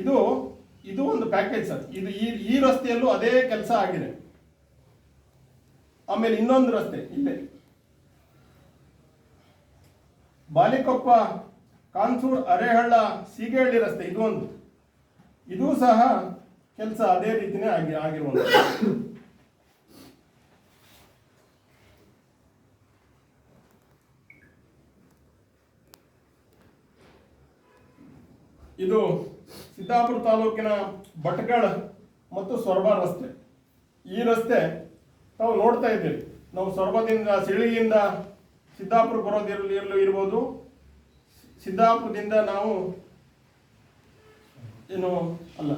ಇದು ಇದು ಒಂದು ಪ್ಯಾಕೇಜ್ ಸರ್. ಇದು ಈ ಈ ರಸ್ತೆಯಲ್ಲೂ ಅದೇ ಕೆಲಸ ಆಗಿದೆ. ಆಮೇಲೆ ಇನ್ನೊಂದು ರಸ್ತೆ, ಇಲ್ಲೇ. ಬಾಲಿಕೊಪ್ಪ, ಕಾನ್ಸೂರ್, ಅರೆಹಳ್ಳ, ಸೀಗೇಹಳ್ಳಿ ರಸ್ತೆ, ಇದು ಒಂದು. ಇದು ಸಹ ಕೆಲಸ ಅದೇ ರೀತಿನೇ ಆಗಿ ಆಗಿರುವಂತ ಇದು ಸಿದ್ದಾಪುರ ತಾಲೂಕಿನ ಭಟ್ಕಳ ಮತ್ತು ಸೊರಬ ರಸ್ತೆ. ಈ ರಸ್ತೆ ನಾವು ನೋಡ್ತಾ ಇದ್ದೀವಿ ನಾವು ಸೊರಬದಿಂದ ಸಿಳಿಯಿಂದ ಸಿದ್ದಾಪುರ ಬರೋದಿರಲಿ ಇರ್ಬೋದು. ಸಿದ್ದಾಪುರದಿಂದ ನಾವು ಏನು ಅಲ್ಲ,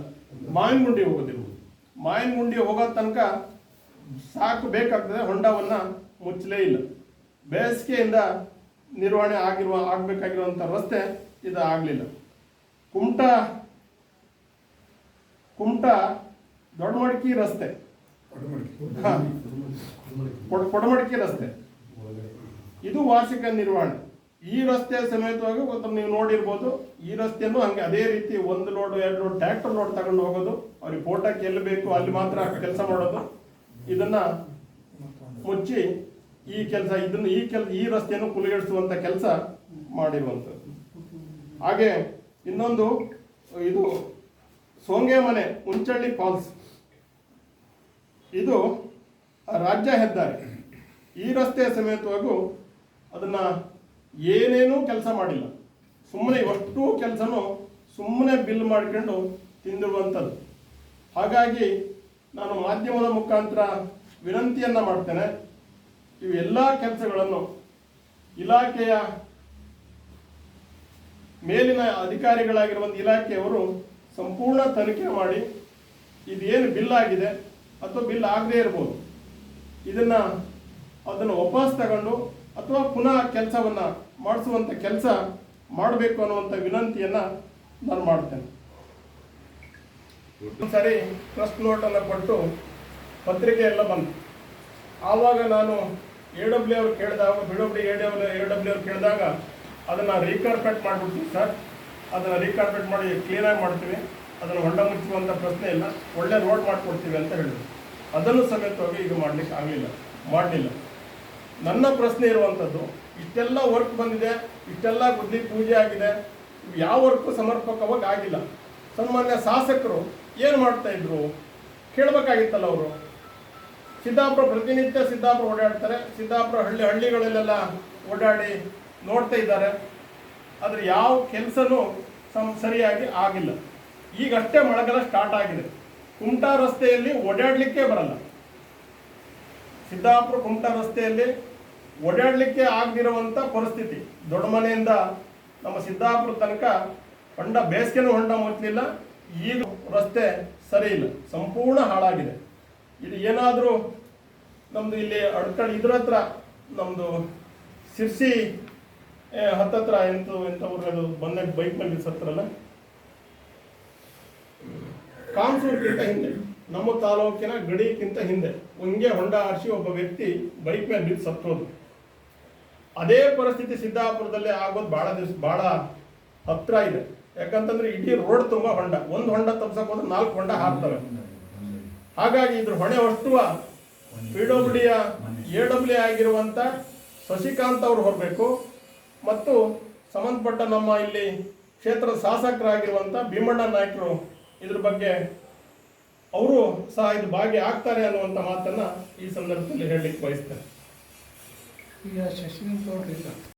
ಮಾವಿನಗುಂಡಿ ಹೋಗೋದಿರ್ಬೋದು. ಮಾವಿನಗುಂಡಿ ಹೋಗೋ ತನಕ ಸಾಕು ಬೇಕಾಗ್ತದೆ, ಹೊಂಡವನ್ನು ಮುಚ್ಚಲೇ ಇಲ್ಲ. ಬೇಸಿಗೆಯಿಂದ ನಿರ್ವಹಣೆ ಆಗಿರುವ ಆಗಬೇಕಾಗಿರುವಂಥ ರಸ್ತೆ ಇದು ಆಗಲಿಲ್ಲ ಕುಮಟ ಕುಮಟ ದೊಡ್ಡಮಡಕಿ ರಸ್ತೆ. ಕೊಡಮಡ್ಕಿ ಕೊಡ- ಕೊಡಮಡಕಿ ರಸ್ತೆ. ಇದು ವಾರ್ಷಿಕ ನಿರ್ವಹಣೆ. ಈ ರಸ್ತೆ ಸಮೇತವಾಗಿ ಒಂದು ನೀವು ನೋಡಿರ್ಬೋದು, ಈ ರಸ್ತೆಯನ್ನು ಹಂಗೆ ಅದೇ ರೀತಿ ಒಂದು ಲೋಡ್, ಎರಡು ಲೋಡ್, ಟ್ರ್ಯಾಕ್ಟರ್ ಲೋಡ್ ತಗೊಂಡು ಹೋಗೋದು. ಅವ್ರಿಗೆ ಫೋಟೋಕ್ಕೆ ಎಲ್ಲಿ ಬೇಕು ಅಲ್ಲಿ ಮಾತ್ರ ಕೆಲಸ ಮಾಡೋದು. ಇದನ್ನ ಮುಚ್ಚಿ ಈ ಕೆಲಸ, ಇದನ್ನು ಈ ಕೆಲ, ಈ ರಸ್ತೆಯನ್ನು ಕುಲಿಗೆಡಿಸುವಂತ ಕೆಲಸ ಮಾಡಿರುವಂಥದ್ದು. ಹಾಗೆ ಇನ್ನೊಂದು, ಇದು ಸೋಂಗೆ ಮನೆ ಉಂಚಳ್ಳಿ ಫಾಲ್ಸ್. ಇದು ರಾಜ್ಯ ಹೆದ್ದಾರಿ. ಈ ರಸ್ತೆಯ ಸಮೇತವಾಗೂ ಅದನ್ನ ಏನೇನೂ ಕೆಲಸ ಮಾಡಿಲ್ಲ. ಸುಮ್ಮನೆ ಇವಷ್ಟು ಕೆಲಸನೂ ಸುಮ್ಮನೆ ಬಿಲ್ ಮಾಡ್ಕೊಂಡು ತಿಂದಿರುವಂಥದ್ದು. ಹಾಗಾಗಿ ನಾನು ಮಾಧ್ಯಮದ ಮುಖಾಂತರ ವಿನಂತಿಯನ್ನು ಮಾಡ್ತೇನೆ. ಇವೆಲ್ಲ ಕೆಲಸಗಳನ್ನು ಇಲಾಖೆಯ ಮೇಲಿನ ಅಧಿಕಾರಿಗಳಾಗಿರುವಂಥ ಇಲಾಖೆಯವರು ಸಂಪೂರ್ಣ ತನಿಖೆ ಮಾಡಿ ಇದೇನು ಬಿಲ್ ಆಗಿದೆ ಅಥವಾ ಬಿಲ್ ಆಗದೇ ಇರ್ಬೋದು. ಇದನ್ನ ಅದನ್ನು ವಾಪಸ್ ತಗೊಂಡು ಅಥವಾ ಪುನಃ ಕೆಲಸವನ್ನ ಮಾಡಿಸುವಂಥ ಕೆಲಸ ಮಾಡಬೇಕು ಅನ್ನುವಂಥ ವಿನಂತಿಯನ್ನ ನಾನು ಮಾಡ್ತೇನೆ. ಸರಿ ಟ್ರಸ್ಟ್ ನೋಟನ್ನು ಕೊಟ್ಟು ಪತ್ರಿಕೆ ಎಲ್ಲ ಬಂತು. ಆವಾಗ ನಾನು ಎ ಡಬ್ಲ್ಯೂ ಅವ್ರು ಕೇಳಿದಾಗ B W A W A W ಅವ್ರು ಕೇಳಿದಾಗ ಅದನ್ನು ರೀಕಾರ್ಪೆಟ್ ಮಾಡ್ಬಿಡ್ತೀನಿ ಸರ್. ಅದನ್ನು ರೀಕಾರ್ಪೆಟ್ ಮಾಡಿ ಕ್ಲೀನಾಗಿ ಮಾಡ್ತೀವಿ. ಅದನ್ನು ಹೊಂಡ ಮುಚ್ಚುವಂಥ ಪ್ರಶ್ನೆ ಇಲ್ಲ. ಒಳ್ಳೆ ರೋಡ್ ಮಾಡಿಕೊಡ್ತೀವಿ ಅಂತ ಹೇಳಿದ್ರು. ಅದನ್ನು ಸಮೇತವಾಗಿ ಈಗ ಮಾಡಲಿಕ್ಕೆ ಆಗಲಿಲ್ಲ. ಮಾಡಲಿಲ್ಲ. ನನ್ನ ಪ್ರಶ್ನೆ ಇರುವಂಥದ್ದು ಇಷ್ಟೆಲ್ಲ ವರ್ಕ್ ಬಂದಿದೆ, ಇಷ್ಟೆಲ್ಲ ಗುದ್ದಿ ಪೂಜೆ ಆಗಿದೆ, ಯಾವ ವರ್ಕು ಸಮರ್ಪಕವಾಗಿ ಆಗಿಲ್ಲ. ಸನ್ಮಾನ್ಯ ಶಾಸಕರು ಏನು ಮಾಡ್ತಾ ಇದ್ರು? ಕೇಳಬೇಕಾಗಿತ್ತಲ್ಲ ಅವರು? ಸಿದ್ದಾಪುರ ಪ್ರತಿನಿತ್ಯ ಸಿದ್ದಾಪುರ ಓಡಾಡ್ತಾರೆ. ಸಿದ್ದಾಪುರ ಹಳ್ಳಿ ಹಳ್ಳಿಗಳಲ್ಲೆಲ್ಲ ಓಡಾಡಿ ನೋಡ್ತಾ ಇದ್ದಾರೆ. ಆದರೆ ಯಾವ ಕೆಲಸನೂ ಸಮ್ ಸರಿಯಾಗಿ ಆಗಿಲ್ಲ. ಈಗಷ್ಟೇ ಮಳೆಗಾಲ ಸ್ಟಾರ್ಟ್ ಆಗಿದೆ. ಕುಮಟಾ ರಸ್ತೆಯಲ್ಲಿ ಓಡಾಡಲಿಕ್ಕೆ ಬರಲ್ಲ. ಸಿದ್ದಾಪುರ ಕುಮಟಾ ರಸ್ತೆಯಲ್ಲಿ ಓಡಾಡಲಿಕ್ಕೆ ಆಗದಿರುವಂಥ ಪರಿಸ್ಥಿತಿ. ದೊಡ್ಡ ಮನೆಯಿಂದ ನಮ್ಮ ಸಿದ್ದಾಪುರ ತನಕ ಹೊಂಡ ಬೇಸಿಗೆನೂ ಹೊಂಡ ಮುಚ್ಚಲಿಲ್ಲ ಈಗ ರಸ್ತೆ ಸರಿ ಇಲ್ಲ. ಸಂಪೂರ್ಣ ಹಾಳಾಗಿದೆ. ಇದು ಏನಾದರೂ ನಮ್ಮದು ಇಲ್ಲಿ ಅಡ್ಕಲ್ ಇದ್ರ ಹತ್ರ ನಮ್ಮದು ಸಿರ್ಸಿ ಏ, ಹತ್ತತ್ರ ಎಂತ ಎಂತ ಅದು ಬಂದಾಗ ಬೈಕ್ ಸತ್ತರಲ್ಲ? ಕಾನ್ಸೂರ್ಗಿಂತ ಹಿಂದೆ ನಮ್ಮ ತಾಲೂಕಿನ ಗಡಿಗಿಂತ ಹಿಂದೆ ಹಂಗೆ ಹೊಂಡ ಆರಿಸಿ ಒಬ್ಬ ವ್ಯಕ್ತಿ ಬೈಕ್ ಮೇಲೆ ಬಿದ್ದು ಸತ್ತೋದು ಅದೇ ಪರಿಸ್ಥಿತಿ ಸಿದ್ದಾಪುರದಲ್ಲಿ ಆಗೋದು ಬಹಳ ದಿವಸ ಬಹಳ ಹತ್ರ ಇದೆ. ಯಾಕಂತಂದ್ರೆ ಇಡೀ ರೋಡ್ ತುಂಬಾ ಹೊಂಡ. ಒಂದು ಹೊಂಡ ತಪ್ಸಕ್ ಹೋದ್ರೆ ನಾಲ್ಕು ಹೊಂಡ ಹಾಕ್ತವೆ ಹಾಗಾಗಿ ಇದ್ರ ಹೊಣೆ ಹೊಟ್ಟುವ ಪಿ ಡಬ್ಲ್ಯೂಡಿಯ ಎ ಡಬ್ಲ್ಯೂ ಆಗಿರುವಂತ ಶಶಿಕಾಂತ್ ಅವ್ರು ಹೊರಬೇಕು ಮತ್ತು ಸಂಬಂಧಪಟ್ಟ ನಮ್ಮ ಇಲ್ಲಿ ಕ್ಷೇತ್ರ ಶಾಸಕರಾಗಿರುವಂಥ ಭೀಮಣ್ಣ ನಾಯ್ಕರು ಇದ್ರ ಬಗ್ಗೆ ಅವರು ಸಹ ಇದು ಭಾಗಿ ಆಗ್ತಾರೆ ಅನ್ನುವಂಥ ಮಾತನ್ನ ಈ ಸಂದರ್ಭದಲ್ಲಿ ಹೇಳಲಿಕ್ಕೆ ಬಯಸ್ತಾರೆ ಈಗ